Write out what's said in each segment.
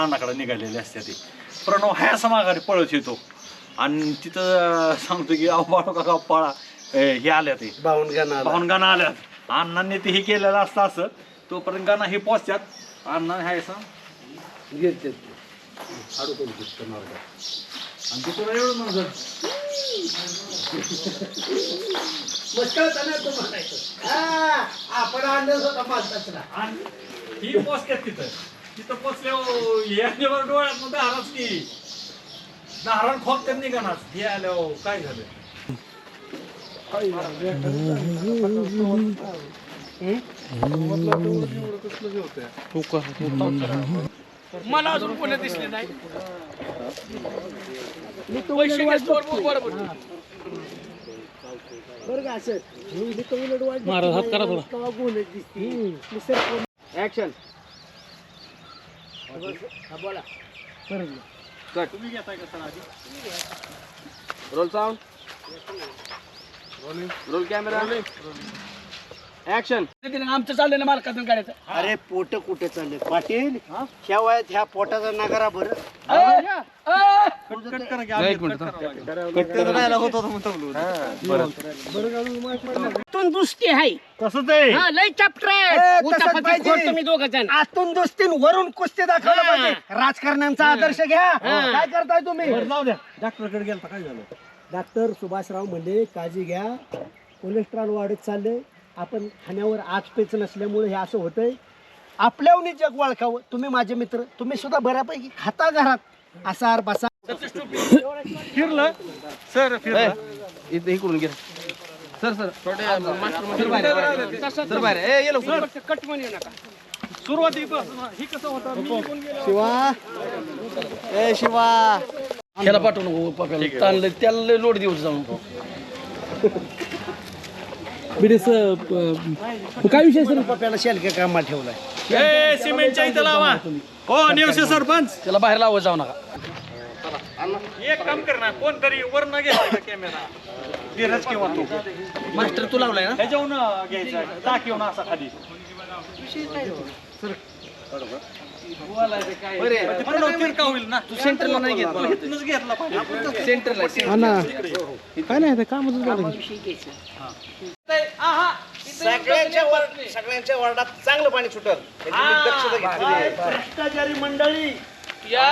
रानाकडे निघालेले असते ते. प्रणव ह्या असं माघारी पळत येतो. आणि तिथं सांगतो की अहो बाळू काका पळा. ए, हे आल्या ते. पाहून गाणं आल्यात. अण्णांनी ते हे केलेलं असतं असं. तोपर्यंत गाणं हे पोचतात अण्णा ह्या असं. घेते आणि ते तुला एवढं म्हणत आपण आणलं होतं माणसाचं आणि ही पोचतात तिथं. तिथं पोचल्यावर याच्यावर डोळ्यात मग दाराच की. दारात खोकतात निघाणार हे आल्यावर काय झालं? मला अजून कोणी दिसले नाही. पैसे बरोबर बरं का असं? महाराज हात करा थोडा. ऍक्शन बोला. तुम्ही घेताय का सर आधी? Roll sound roll camera action आमचं चाललंय ना मालकातून काढायचं. अरे पोट कुठे चालले? पाटील ह्या वयात ह्या पोटाचा नगारा बरं. आतून दुसती आहे. हा लय चॅप्टर ए, आहे तसंच उचापती पाहिजे. खोड तुम्ही दोघ जण आतून दोस्तीन वरून कुस्ती दाखवलं हा. पाहिजे. राजकारण्यांचा आदर्श घ्या. हा. काय करताय तुम्ही? डॉक्टरकडे गेलता काय झालं? डॉक्टर सुभाषराव म्हणले काळजी घ्या. कोलेस्ट्रॉल वाढत चाललंय. आपण खाण्यावर आज पेच नसल्यामुळे हे असं होतंय. आपल्याहून जग वळखावं. तुम्ही माझे मित्र तुम्ही सुद्धा बऱ्यापैकी खाता घरात. असार बसा. फिरलं? सर फिरलं. इथे इकडून घ्या सर सर. कट म्हणू नका. सुरुवातीपासून ही कसं होतं? मी निघून गेलो. शिवा. ए शिवा. त्याला पाठवू नको पप्याला. ताणलं त्याला लय लोड देऊ जाऊन. काय विषय सर पप्याला शेलक्या कामाला ठेवलाय. ए सिमेंटच्या इथं लावा. हो नेवसे सरपंच. त्याला बाहेर लावत जाऊ नका. एक काम कर ना कोणतरी वर न घ्यायचा कॅमेरा धीरज किंवा तू. मास्टर तू लावलाय ना? ह्याच्यावरून घ्यायचा टाक येऊन असा खाली. ते. पुन्हा तिरका होईल ना? तू सेंटरला नाही घेत मला. इथनंच घेतला पाहिजे. सेंटरला काय नाही ते कामच सगळ्यांच्या वर- सगळ्यांच्या वार्डात चांगलं पाणी सुटल. मी दक्षता घेतलेली आहे. भ्रष्टाचारी मंडळी. या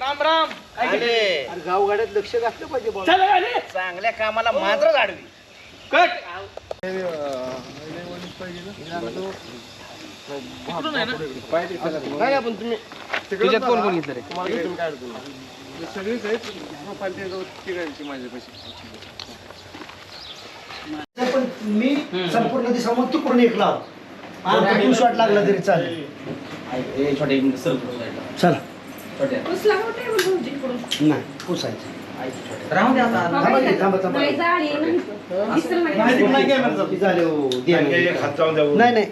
राम राम. अरे गावगाड्यात लक्ष घातलं पाहिजे बुवा. चला आले. चांगल्या कामाला मात्र गाडवी कट. इकडून आहे ना काय आपण तुम्ही त्याच्यात कोण कोण घेतलं रे पण मी संपूर्ण दिवसामध्ये लाव आणि शॉट लागला तरी चालेल चला उसला भाऊजी. नाही पुसायचं नाही थांबा की, थांबा, थांबा. नाही, जाळी नाही. दिसलं नाही. माहिती नाही कॅमेरा ती हो. नाही नाही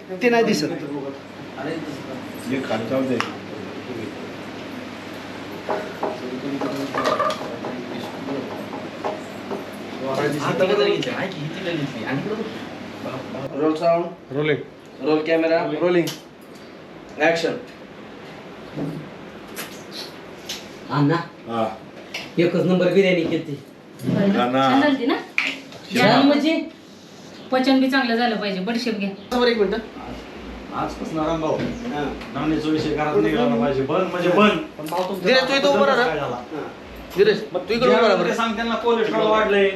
roll sound rolling roll camera rolling action अण्णा एकच नंबर बिर्याणी केली. छान झालती ना? छान म्हणजे पचन बी चांगलं झालं पाहिजे. बडशेप घ्या. समोर एक मिनिट. आजपासून रामभाऊ नाण्याचा विषय घरात निघाला पाहिजे बन म्हणजे बन पण भाऊ धीरज, तू इथं उभं राहा. काय झाला? धीरज मग तू इकडे उभा राहा ज्यावेळेला बरं. ते सांग त्यांना कोलेस्ट्रॉल वाढलंय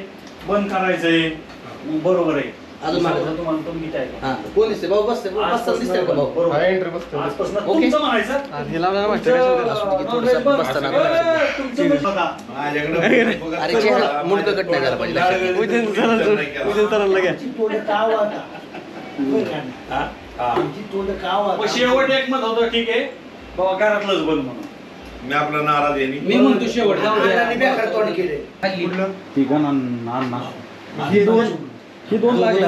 बंद करायचंय मग बरोबर आहे अजून मागे. समजा तुम्हाला तुम्ही काय हा कोण दिसते भाऊ बसते बसताना दिसते का भाऊ बरोबर. आजपासून ओके. तुमचं म्हणायचं तुमचं non-veg बंद. बसताना ए, तुमचं बघा. अरे चेहरा मुंडकं कट नाही झाला पाहिजे हा? हा. मग शेवट एक मत होतं ठीक आहे. बाबा घरातलंच बंद म्हणून. मी आपला नाराज आहे मी म्हणतो शेवट जाऊ द्या खाल्ली. ठीक आहे ना ही दोन ही दोन लागल्या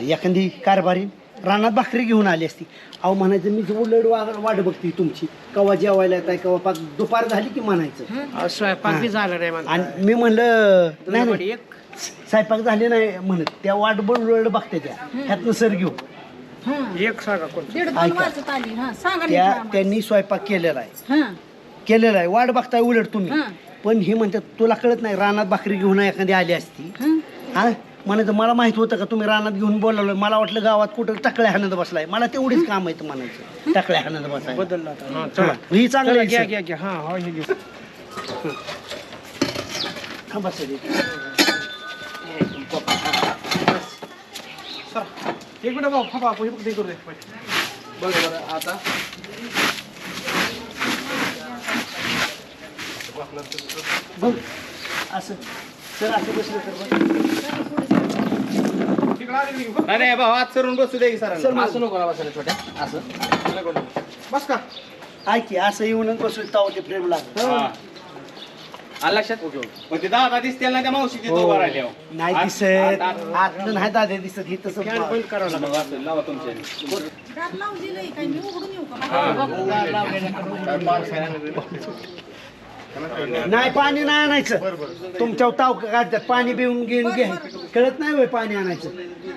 एखादी कारभारी रानात भाकरी घेऊन आली असती. अहो म्हणायचं मी उलट वा वाट बघते तुमची कवा जेवायला येत आहे कवा पाक दुपार झाली की म्हणायचं. स्वयंपाक झाला नाही मला आणि मी म्हणलं नाही नाही स्वयंपाक झाले नाही म्हणत. त्या वाट उलट बघते त्या. ह्यातनं सर घेऊ. एक सांगा कोण? दीड दोन ऐका. वाजत आली. हा सांगा नीट त्या आम्हाला. त्यांनी स्वयंपाक केलेला आहे. हा. केलेला आहे. वाट बघताय उलट तुम्ही. हं. पण हे म्हणतात तुला कळत नाही रानात भाकरी घेऊन एखादी आली असती. हं. हा? म्हणायचं मला माहीत होतं का तुम्ही रानात घेऊन बोलावलं. मला वाटलं गावात कुठं टाकळ्या हाणत बसलाय. मला तेवढीच काम आहे म्हणायचं. टाकळ्या हाणत बसाय बदलला आता. हा चला. ही चांगलं चला आहे, घ्या सर. घ्या घ्या. हा हा हे थांबा सर एक मिनिट भाऊ फापा हे फक्त हे करू दे बघ बरं आता. बघ. असं. सर असं बसलं तर बघ. नाही नाही भाऊ आज सरून बसू दे सर सर असं नको ना बसायला छोट्या. असं. बस का? ऐक की असं येऊनच बसू ताव ते फ्रेम लागत आलं लक्षात? ओके मग ते दादा दिसतील ना त्या मावशी तिथं उभा राहिल्यावर. नाही दिसत. आतलं नाही दादा दिसत हे तसं बंद करावं लागेल. मग असं लावा तुमच्या दार लावलेलं आहे काय मी उघडून येऊ का? नाही पाणी नाही आणायचं. तुमच्या ताव काढतात पाणी बिऊन घेऊन घे. कळत नाही होय पाणी आणायचं.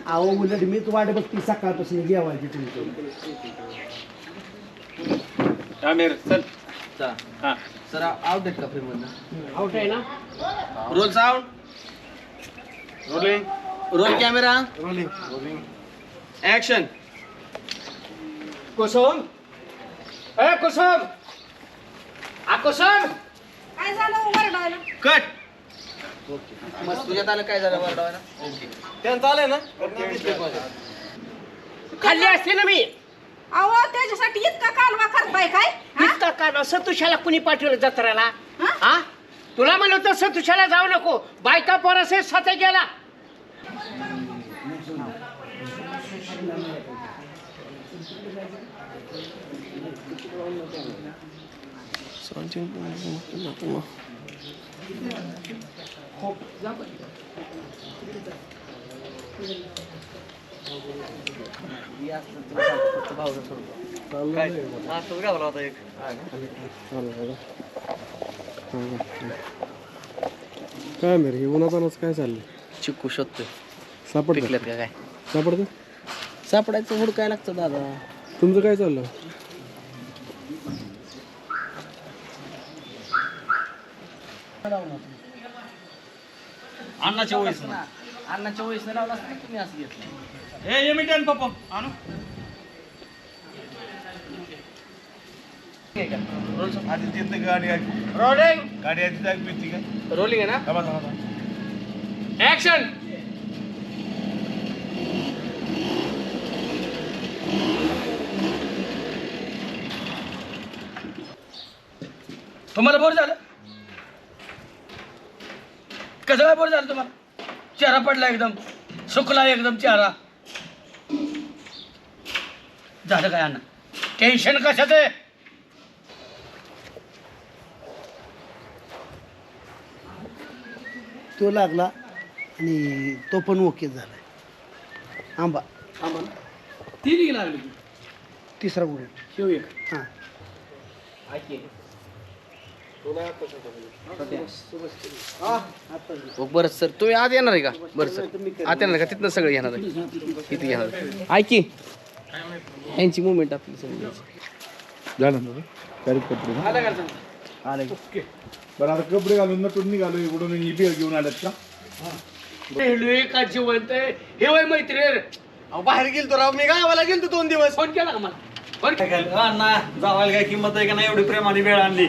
अहो उलट मीच वाट बघते सकाळपासून जेवायची तुमची. आमिर चल. चला सर आउट आहेत का मधनं आउट आहे ना? Roll sound rolling roll camera rolling action Kusum ए कुसुम आ कुसुम काय झालं वरडायला? कट. मग तुझ्यात आलं काय झालं वरडावायला त्यांचं आलंय ना? खाल्ली असते ना मी. अहो त्याच्यासाठी इतका कालवा करताय काय? हा? इतका का सतुशाला कुणी पाठवलं जत्रेला? हा? हा? तुला म्हणलं होतं सतुशाला जाऊ नको. बायका पोरसे सते गेला. काय मेरे हे उन्हातानाच काय चाललंय चिक्कू शोधतोय पिकल्यात का काय सापडत सापडायचं हुड काय लागतं दादा तुमचं काय चाललं अन्नाच्या वयस ना. अण्णाच्या वयसने लावला असतं तुम्ही असं घेतलं? ए ये मिठान पप्पा आणू. आधी तिथं गाडी रोलिंग गाडी आधी जाग भीती काय रोलिंग आहे ना? थांबा थांबा थांबा. ऍक्शन तुम्हाला बोर झालं? कसं काय बोर झालं तुम्हाला. चेहरा पडला एकदम. सुकला एकदम चेहरा. झालं काय अण्णा? टेन्शन कशाचं आहे? तो लागला आणि तो पण ओके झालाय. आंबा. ती लागली. तिसरा गुण शिव एक. हां. हो बरं सर तुम्ही आज येणार आहे का? बरं सर आज येणार का? तिथनं सगळं येणार आहे. तिथे येणार आहे. ऐकी यांची मुवमेंट आपली सगळी. झालं ना? आलं बरं आता कपडे घालून नटून निघालो इकडून. ही बिळ घेऊन आल्यात का? का जिवंत आहे? हे वय मैत्रीण बाहेर गेलतो राव. मी गावाला गेलतो दोन दिवस. फोन केला का मला? फोन काय काय? अण्णा जावायला काय किंमत आहे का नाही एवढी प्रेमाने वेळ आणली?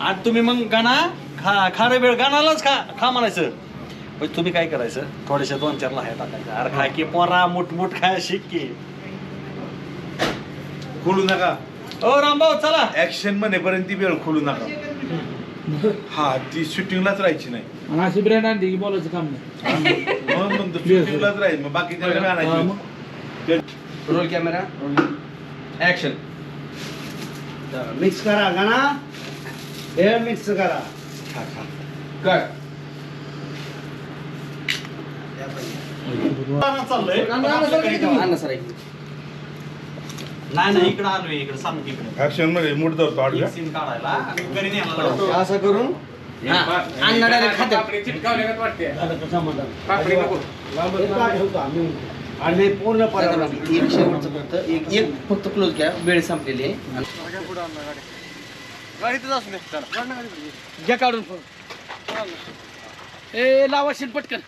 आणि तुम्ही मग गाणा खा खारं वेळ गाणालाच खा खा म्हणायचं. पण तुम्ही काय करायचं? थोडेसे दोन चार लाह्या टाकायचं अरे खाय की पोरा मुठ मुठ खाय शिक की. खोलू नका. ओ रामभाऊ चला. ऍक्शन म्हणेपर्यंत ती वेळ खोलू नका. हा ती शूटिंगलाच राहायची नाही. अशी ब्रँड आणली की बोलायचं काम नाही. मग म्हणतो शूटिंगलाच राहील. मग वेळेला आणायची. रोल कॅमेरा ऍक्शन मिक्स करा गाणा. हे मिक्स करा चाललंय. सर ऐक नाही नाही इकडे आलोय इकडे सांग इकडे. ऍक्शनमध्ये मूड धरतो आडव्या. सिम काढायला. आणि घरी न्यायला लावतो. असं करून? खात्यात. आणि पूर्ण एक शेवटचं फक्त एक एक फक्त क्लोज घ्या. वेळ संपलेली आहे. घ्या काढून फोन. ए लावा पटकन.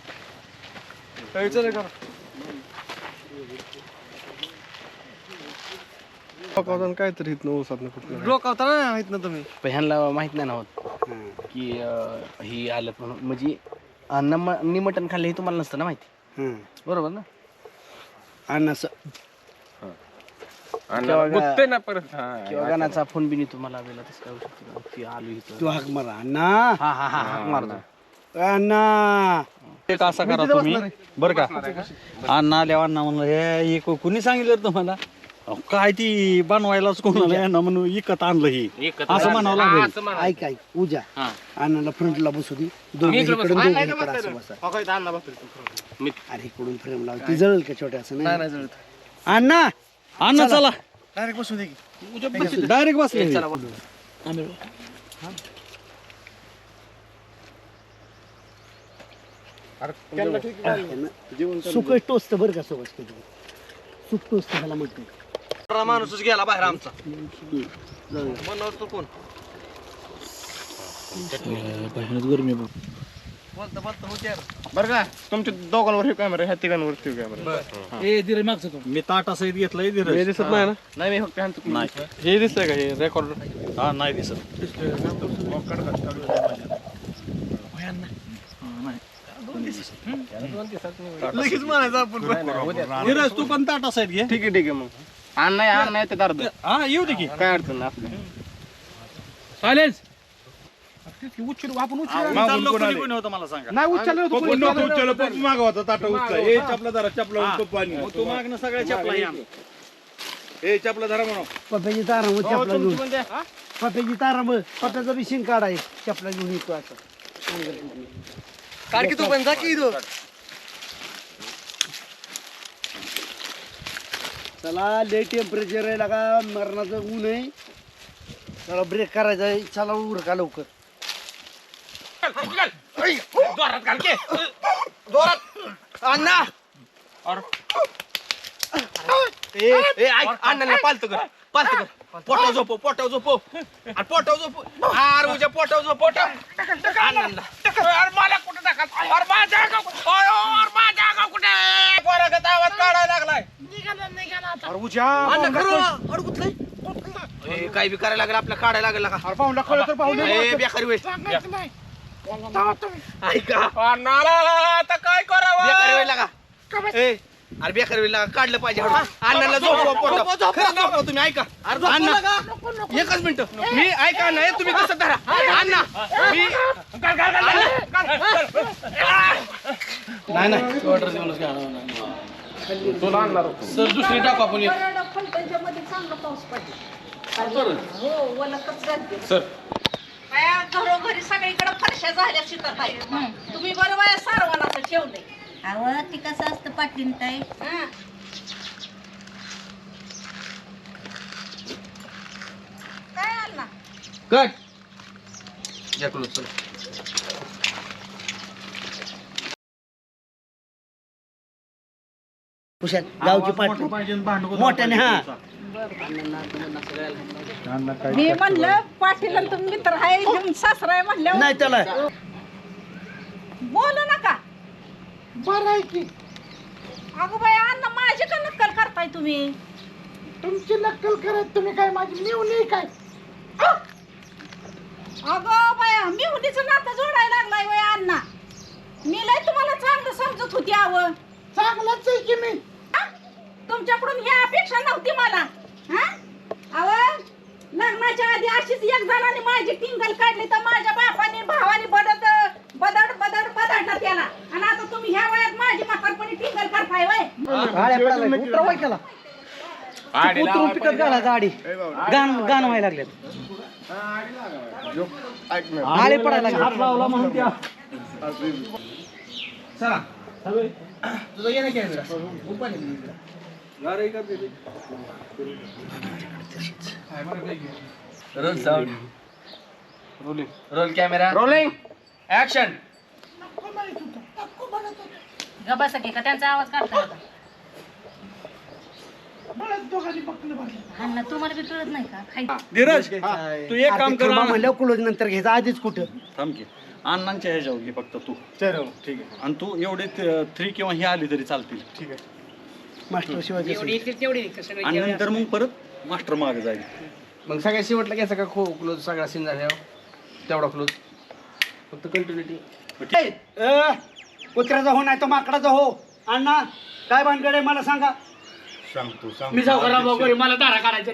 काय तरी इथनं ओसात कुठलं डोकावता ना माहीत ना तुम्ही? ह्यांना माहीत नाही ना होत की अं, ही आलं म्हणून. म्हणजे अन्न नि मटण खाल्ले हे तुम्हाला नसतं ना माहिती? बरोबर ना? आणि किंवा गाण्याचा फोन बिनी तुम्हाला आलेला तसं काय होऊ शकतं का? की आलो इथं. तू हाक मारा. अण्णा! हा हा हा हाक मारतो अण्णा! एक असा करा तुम्ही? बरं का. अण्णा आल्या अण्णा म्हणलं हे हे को- कुणी सांगितलं रे तुम्हाला? अहो, काय ती बनवायलाच कोणाला यांना म्हणून इकत आणलं ही. असं म्हणावं लागेल. ऐक ऐक उजा अण्णाला फ्रंटला बसू दे. दोघे इकडून दोघे इकडं असं बसा. अरे इकडून फ्रेम लाव. ती जळल का छोट्या असं? नाही अण्णा! अण्णा चला. डायरेक्ट बसू. दे डायरेक्ट बसले सुक टोस्त बरं का सोबत सुक टोस्त ह्याला म्हणतो. माणूसच गेला बाहेर आमचा. गरमी बघ. बरं का? तुमच्या दोघांवर कॅमेरा ह्या तिघांवर कॅमेरा ए दिरे मागचं तो. मी ताटासहित घेतलंय धीरज. दिसत नाही ना? नाही मी फक्त ह्यांचं- नाही. हे दिसतंय का? हे रेकॉर्ड हा नाही दिसत. लगेच म्हणायचं आपण. धीरज तू पण ताटासहित घे. ठीक आहे ठीक आहे मग. आण नाही आण नाही ते अर्ध हा येऊ दे की. काय अडचण नाही आपलं. सायलेन्स! चाललो कोणी कोणी होतं मला सांगा. नाही उचललं उचल पप्पू मागवता ताटा उचला ए चपला धरा चपला हा. आणि मग तू मागणं सगळ्या चपला या ए चपला धरा म्हणा पप्याची ताराम चपला घेऊन. पप्याची ताराम पप्याचा बी शिंग काढाय चपला घेऊन येतो असं काढ की तू पण जा की इथं. चला ले टेम्परेचर आहे लगा मरणाचं ऊन आहे. चला ब्रेक करायचा आहे. चला उरका लवकर. अण्णा. ए ए ऐक अण्णाला पालतो कर पालतो कर. पोटाव झोपो पोटाव झोपो आणि पोटाव झोपो आर उद्या पोटाव झोपो पोटाव अण्णाला. अरे मला कुठे टाका अरे माझ्या गाव कुठे? अरे माझ्या गाव कुठे? पोरागत आवाज काढायला लागलाय. अरे उद्या अण्णा खरं अडकुतलंय ए काय बी करायला लागलं आपल्या काढायला लागला का? पाहुणा कळलं तर पाहुणे ए बेकारी वेळ ऐका आता काय करावं वेळ लागा ए अरे बेकार वेळ लागा काढलं पाहिजे हळू. अण्णाला झोपवा पोटात. खरं झोपवा तुम्ही ऐका अरे अण्णा एकच मिनिट मी ऐका नाही तुम्ही कसं धरा अण्णा मी नाही नाही सर दुसरी टाकू आपण एक. फलटणच्यामध्ये चांगला पाऊस पडला हो घरोघरी सगळीकडे फरशा झाल्या तुम्ही बरोबर आहे सारवणाचं ठेवलंय. अहो ती कसं असतं पाटील ताई? हा. काय आणला कट. चला. गावची पाहिजे भांडू मी म्हणलं पाटील आणि तुम्ही मित्र आहे घेऊन सासरा आहे म्हणल्यावर. नाही त्याला बोलू नका. बरं आहे की. अगो बाई अण्णा माझी का नक्कल करताय तुम्ही? तुमची नक्कल करत तुम्ही काय माझी मिळून काय? अगो बाया मी हुनीचं नातं जोडायला लागलाय वय अण्णा. मी लय तुम्हाला चांगलं समजत होती आव. चांगलाच आहे की मी. तुमच्याकडून ही अपेक्षा नव्हती मला. हा लग्नाच्या आधी अशीच एक जणाने माझी टिंगल काढली तर माझ्या बापाने भावाने बदड बदड बदड बदडला त्याला. आणि आता तुम्ही ह्या वयात माझी म्हातारपणी टिंगल करताय वय केला उतरून पिकत घालायचा आडी गाण गाण व्हायला लागले आळे पडायला लागले. हात लावला म्हणून त्या. चला. तुझं ये ना कॅमेरा गारे का ते? Roll sound rolling. Roll camera. Rolling. Action की? त्यांचा आवाज काढता होता अण्णा तुम्हाला बी कळत नाही का? खाई धीरज तू एक काम कर अण्णा. क्लोज नंतर घ्यायचं आधीच कुठं. थांब की. अण्णांच्या ह्याच्यावर घे फक्त तू. चलो ठीक आहे. आणि तू एवढे थ्री किंवा ही आली तरी चालतील. ठीक आहे. मास्टर शिवाजी येतील तेवढी सगळे आणि नंतर मग परत मास्टर मागे जाईल. मग सगळ्या शेवटला घ्यायचा का खो क्लोज सगळा सीन झाल्यावर तेवढा क्लोज फक्त कंटिन्युटी ए, कुत्र्याचा हो नाही तर माकडाचा हो. अण्णा काय भानगड आहे मला सांगा. सांगतो सांगतो. मी जाऊ घरी? मला दारा काढायचे